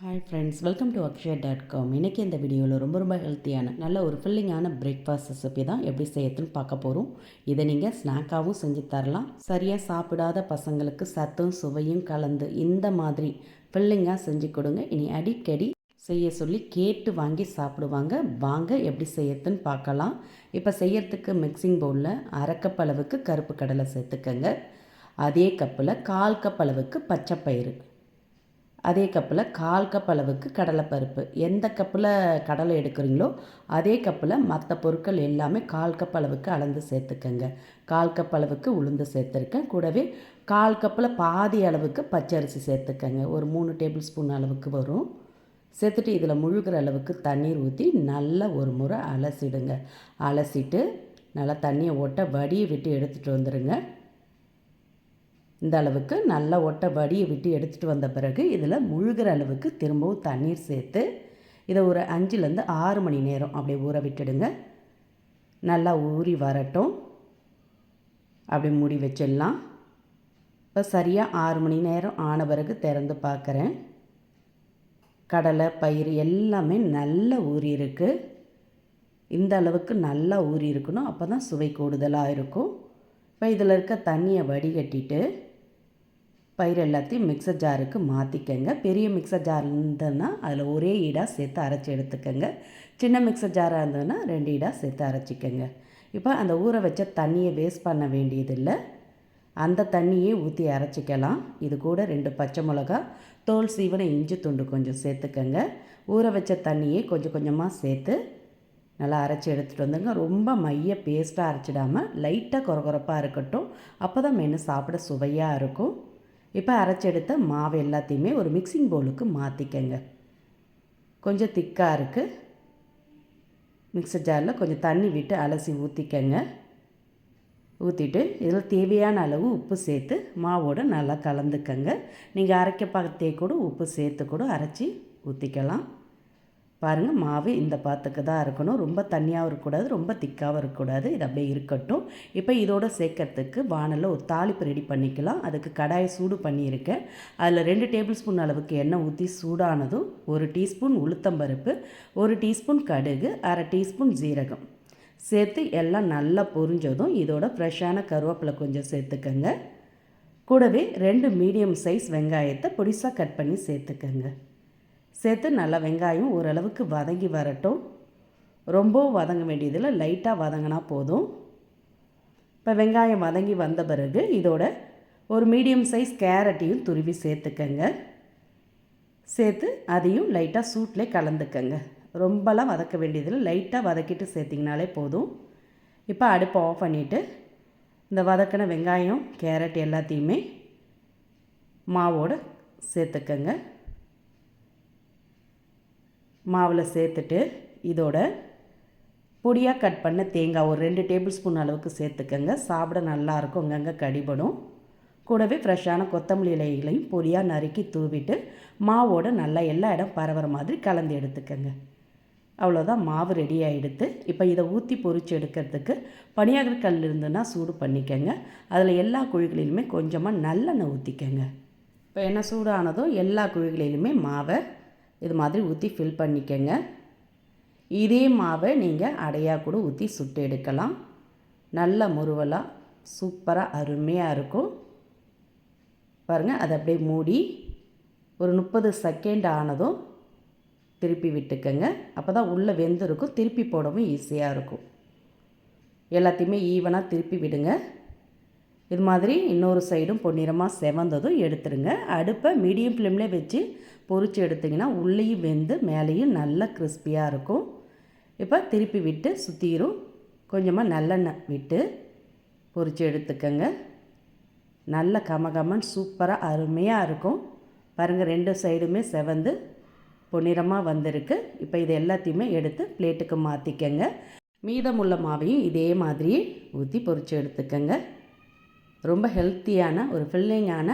Hi friends welcome to Akshaya dot com இன்றைக்கி இந்த வீடியோவில் ரொம்ப ரொம்ப ஹெல்த்தியான நல்ல ஒரு ஃபில்லிங்கான பிரேக்ஃபாஸ்ட் ரெசிபி தான் எப்படி செய்யறதுன்னு பார்க்க போகிறோம் இதை நீங்கள் ஸ்நாக்காகவும் செஞ்சு தரலாம். சரியாக சாப்பிடாத பசங்களுக்கு சத்தும் சுவையும் கலந்து இந்த மாதிரி ஃபில்லிங்காக செஞ்சு கொடுங்க. இனி அடிக்கடி செய்ய சொல்லி கேட்டு வாங்கி சாப்பிடுவாங்க. வாங்க எப்படி செய்யறதுன்னு பார்க்கலாம். இப்போ செய்யறதுக்கு மிக்சிங் பவுலில் அரைக்கப்பளவுக்கு அளவுக்கு கருப்பு கடலை சேர்த்துக்கங்க. அதே கப்பில் கால் கப் அளவுக்கு பச்சை பயிறு அதே கப்பில் கால் கப் அளவுக்கு கடலைப்பருப்பு. எந்த கப்பில் கடலை எடுக்கிறீங்களோ அதே கப்பில் மற்ற பொருட்கள் எல்லாமே கால் கப் அளவுக்கு அளந்து சேர்த்துக்கங்க. கால் கப் அளவுக்கு உளுந்து சேர்த்துருக்கேன். கூடவே கால் கப்பில் பாதி அளவுக்கு பச்சரிசி சேர்த்துக்கங்க. ஒரு மூணு டேபிள் ஸ்பூன் அளவுக்கு வரும். சேர்த்துட்டு இதில் முழுகிற அளவுக்கு தண்ணீர் ஊற்றி நல்லா ஒரு முறை அலசிடுங்க. அலசிட்டு நல்லா தண்ணியை ஓட்ட வடியை விட்டு எடுத்துகிட்டு வந்துடுங்க இந்த அளவுக்கு நல்லா ஒட்டை வடியை விட்டு எடுத்துகிட்டு வந்த பிறகு இதில் முழுகிற அளவுக்கு திரும்பவும் தண்ணீர் சேர்த்து இதை ஒரு அஞ்சுலேருந்து ஆறு மணி நேரம் அப்படியே ஊற விட்டுடுங்க. நல்லா ஊறி வரட்டும். அப்படி மூடி வச்சிடலாம். இப்போ சரியாக ஆறு மணி நேரம் ஆன பிறகு திறந்து பார்க்குறேன். கடலை பயிர் எல்லாமே நல்லா ஊறி இருக்குது இந்த அளவுக்கு நல்லா ஊறி இருக்கணும். அப்போ தான் சுவை கூடுதலாக இருக்கும். இப்போ இதில் இருக்க தண்ணியை வடிகட்டிட்டு பயிர் எல்லாத்தையும் மிக்சர் ஜாருக்கு மாற்றிக்கங்க பெரிய மிக்சர் ஜார் இருந்ததுன்னா அதில் ஒரே ஈடாக சேர்த்து அரைச்சி எடுத்துக்கோங்க. சின்ன மிக்சர் ஜாராக இருந்ததுன்னா ரெண்டு ஈடாக சேர்த்து அரைச்சிக்கோங்க. இப்போ அந்த ஊற வச்ச தண்ணியை வேஸ்ட் பண்ண வேண்டியதில்லை. அந்த தண்ணியே ஊற்றி அரைச்சிக்கலாம். இது கூட ரெண்டு பச்சை மிளகா தோல் சீவனை இஞ்சி துண்டு கொஞ்சம் சேர்த்துக்கங்க. ஊற வச்ச தண்ணியே கொஞ்சம் கொஞ்சமாக சேர்த்து நல்லா அரைச்சி எடுத்துகிட்டு வந்துங்க ரொம்ப மைய பேஸ்ட்டாக அரைச்சிடாமல் லைட்டாக குறகுறப்பாக இருக்கட்டும். அப்போ தான் மென்று சாப்பிட சுவையாக இருக்கும். இப்போ அரைச்செடுத்த மாவு எல்லாத்தையுமே ஒரு மிக்சிங் பவுலுக்கு மாற்றிக்கங்க கொஞ்சம் திக்காக இருக்குது மிக்சர் ஜாரில் கொஞ்சம் தண்ணி விட்டு அலசி ஊற்றிக்கங்க ஊற்றிட்டு இதில் தேவையான அளவு உப்பு சேர்த்து மாவோடு நல்லா கலந்துக்கங்க. நீங்கள் அரைக்க பார்த்தே கூட உப்பு சேர்த்து கூட அரைச்சி ஊற்றிக்கலாம் பாருங்கள் மாவு இந்த பாத்துக்கு தான் இருக்கணும். ரொம்ப தண்ணியாகவும் இருக்கக்கூடாது ரொம்ப திக்காகவும் இருக்கக்கூடாது. இது அப்படியே இருக்கட்டும். இப்போ இதோட சேர்க்கறதுக்கு வானலில் ஒரு தாளிப்பு ரெடி பண்ணிக்கலாம். அதுக்கு கடாயை சூடு பண்ணியிருக்கேன். அதில் ரெண்டு டேபிள் ஸ்பூன் அளவுக்கு எண்ணெய் ஊற்றி சூடானதும் ஒரு டீஸ்பூன் உளுத்தம்பருப்பு ஒரு டீஸ்பூன் கடுகு அரை டீஸ்பூன் ஜீரகம். சேர்த்து எல்லாம் நல்லா பொரிஞ்சதும் இதோட ஃப்ரெஷ்ஷான கருவேப்பிலை கொஞ்சம் சேர்த்துக்கங்க. கூடவே ரெண்டு மீடியம் சைஸ் வெங்காயத்தை பொடிசாக கட் பண்ணி சேர்த்துக்கங்க. சேர்த்து நல்லா வெங்காயம் ஓரளவுக்கு வதங்கி வரட்டும். ரொம்பவும் வதங்க வேண்டியதில் லைட்டாக வதங்கினா போதும். இப்போ வெங்காயம் வதங்கி வந்த பிறகு இதோட ஒரு மீடியம் சைஸ் கேரட்டையும் துருவி சேர்த்துக்கங்க. சேர்த்து அதையும் லைட்டாக சூட்டில் கலந்துக்கங்க. ரொம்பலாம் வதக்க வேண்டியதில் லைட்டாக வதக்கிட்டு சேர்த்திங்கனாலே போதும். இப்போ அடுப்பை ஆஃப் பண்ணிவிட்டு இந்த வதக்கின வெங்காயம் கேரட் எல்லாத்தையுமே மாவோடு சேர்த்துக்கங்க. மாவில் சேர்த்துட்டு இதோட பொடியாக கட் பண்ண தேங்காய் ஒரு ரெண்டு டேபிள் ஸ்பூன் அளவுக்கு சேர்த்துக்கோங்க. சாப்பிட நல்லாயிருக்கும் அங்கங்கே கடிபடும். கூடவே ஃப்ரெஷ்ஷான கொத்தமல்லி இலைகளையும் பொடியாக நறுக்கி தூவிட்டு மாவோட நல்லா எல்லா இடம் பரவுற மாதிரி கலந்து எடுத்துக்கங்க. அவ்வளோதான் மாவு ரெடி ஆகிடுத்து இப்போ இதை ஊற்றி பொறிச்சு எடுக்கிறதுக்கு பனியாகர் கல் இருந்துன்னா சூடு பண்ணிக்கோங்க. அதில் எல்லா குழிகளிலுமே கொஞ்சமாக நல்லெண்ணெய் ஊற்றிக்கங்க இப்போ என்ன சூடானதும் எல்லா குழிகளிலுமே மாவை இது மாதிரி ஊற்றி ஃபில் பண்ணிக்கங்க. இதே மாவை நீங்கள் அடையாக கூட ஊற்றி சுட்டு எடுக்கலாம். நல்ல முருவலாக சூப்பராக அருமையாக இருக்கும். பாருங்கள் அதை அப்படியே மூடி ஒரு முப்பது செகண்ட் ஆனதும் திருப்பி விட்டுக்கங்க. அப்போ தான் உள்ளே வெந்திருக்கும் திருப்பி போடவும் ஈஸியாக இருக்கும். எல்லாத்தையுமே ஈவனாக திருப்பி விடுங்க. இது மாதிரி இன்னொரு சைடும் பொன்னிறமாக செவந்ததும் எடுத்துருங்க. அடுப்பை மீடியம் ஃப்ளேம்லேயே வச்சு பொறிச்சு எடுத்திங்கன்னா உள்ளேயும் வெந்து மேலேயும் நல்லா கிறிஸ்பியாக இருக்கும். இப்போ திருப்பி விட்டு சுற்றிரும் கொஞ்சமாக நல்லெண்ணெய் விட்டு பொறிச்சு எடுத்துக்கோங்க. நல்ல கமகமன் சூப்பராக அருமையாக இருக்கும். பாருங்கள் ரெண்டு சைடுமே செவந்து பொன்னிறமாக வந்திருக்கு. இப்போ இது எல்லாத்தையுமே எடுத்து பிளேட்டுக்கு மாற்றிக்கங்க மீதமுள்ள மாவையும் இதே மாதிரி ஊற்றி பொறிச்சு எடுத்துக்கோங்க. ரொம்ப ஹெல்த்தியான ஒரு ஃபில்லிங்கான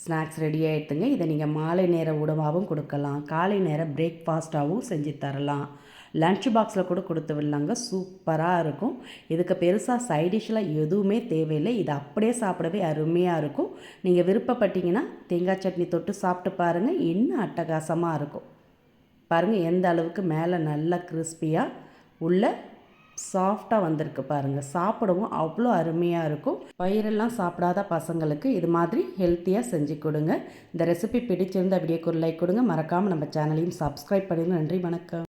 ஸ்நாக்ஸ் ரெடி ஆகிடுத்துங்க இதை நீங்கள் மாலை நேர உணவாகவும் கொடுக்கலாம். காலை நேர பிரேக்ஃபாஸ்ட்டாகவும் செஞ்சு தரலாம். லன்ச் பாக்ஸில் கூட கொடுத்து விடலாங்க. சூப்பராக இருக்கும். இதுக்கு பெருசாக சைடிஷ்லாம் எதுவுமே தேவையில்லை. இது அப்படியே சாப்பிடவே அருமையாக இருக்கும். நீங்கள் விருப்பப்பட்டீங்கன்னா தேங்காய் சட்னி தொட்டு சாப்பிட்டு பாருங்கள் இன்னும் அட்டகாசமாக இருக்கும். பாருங்கள் எந்த அளவுக்கு மேலே நல்லா கிறிஸ்பியாக உள்ள சாஃப்டாக வந்திருக்கு பாருங்கள் சாப்பிடவும் அவ்வளோ அருமையாக இருக்கும். பயிரெல்லாம் சாப்பிடாத பசங்களுக்கு இது மாதிரி ஹெல்த்தியாக செஞ்சு கொடுங்க. இந்த ரெசிபி பிடிச்சிருந்த வீடியோக்கு ஒரு லைக் கொடுங்க. மறக்காமல் நம்ம சேனலையும் சப்ஸ்கிரைப் பண்ணிடுங்க. நன்றி வணக்கம்.